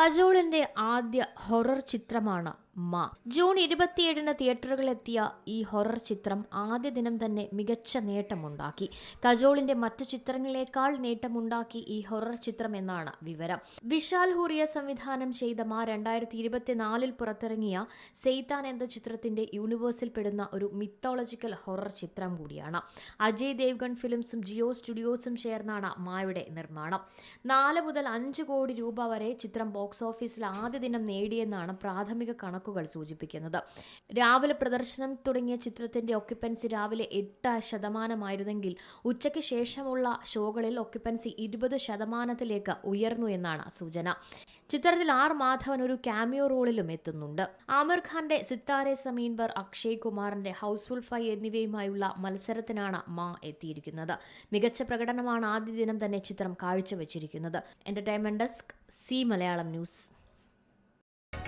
കജോളിന്റെ ആദ്യ ഹൊറർ ചിത്രമാണ്. മാ. ജൂൺ ഇരുപത്തിയേഴിന് തിയേറ്ററുകളിലെത്തിയ ഈ ഹൊറർ ചിത്രം ആദ്യ ദിനം തന്നെ മികച്ച നേട്ടമുണ്ടാക്കി. കജോളിന്റെ മറ്റു ചിത്രങ്ങളെക്കാൾ നേട്ടമുണ്ടാക്കി ഈ ഹൊറർ ചിത്രം എന്നാണ് വിവരം. വിശാൽ ഹൂറിയ സംവിധാനം ചെയ്ത മാ രണ്ടായിരത്തി ഇരുപത്തിനാലിൽ പുറത്തിറങ്ങിയ സെയ്താൻ എന്ന ചിത്രത്തിന്റെ യൂണിവേഴ്സിൽ പെടുന്ന ഒരു മിത്തോളജിക്കൽ ഹൊറർ ചിത്രം കൂടിയാണ്. അജയ് ദേവ്ഗൺ ഫിലിംസും ജിയോ സ്റ്റുഡിയോസും ചേർന്നാണ് മായുടെ നിർമ്മാണം. നാല് മുതൽ അഞ്ച് കോടി രൂപ വരെ ചിത്രം ബോക്സ് ഓഫീസിൽ ആദ്യ ദിനം നേടിയെന്നാണ് പ്രാഥമിക കണക്കുകൾ സൂചിപ്പിക്കുന്നത്. രാവിലെ പ്രദർശനം തുടങ്ങിയ ചിത്രത്തിന്റെ ഒക്യുപ്പൻസി രാവിലെ എട്ട് ശതമാനമായിരുന്നെങ്കിൽ ഉച്ചയ്ക്ക് ശേഷമുള്ള ഷോകളിൽ ഒക്യുപ്പൻസി ഇരുപത് ശതമാനത്തിലേക്ക് ഉയർന്നു എന്നാണ് സൂചന. ചിത്രത്തിൽ ആർ മാധവൻ ഒരു ക്യാമിയോ റോളിലും എത്തുന്നുണ്ട്. ആമിർ ഖാന്റെ സിത്താരെ സമീൻബർ അക്ഷയ് കുമാറിന്റെ ഹൗസ്ഫുൾ ഫൈ എന്നിവയുമായുള്ള മത്സരത്തിനാണ് മാ എത്തിയിരിക്കുന്നത്. മികച്ച പ്രകടനമാണ് ആദ്യ ദിനം തന്നെ ചിത്രം കാഴ്ചവെച്ചിരിക്കുന്നത്. Entertainment desk C Malayalam news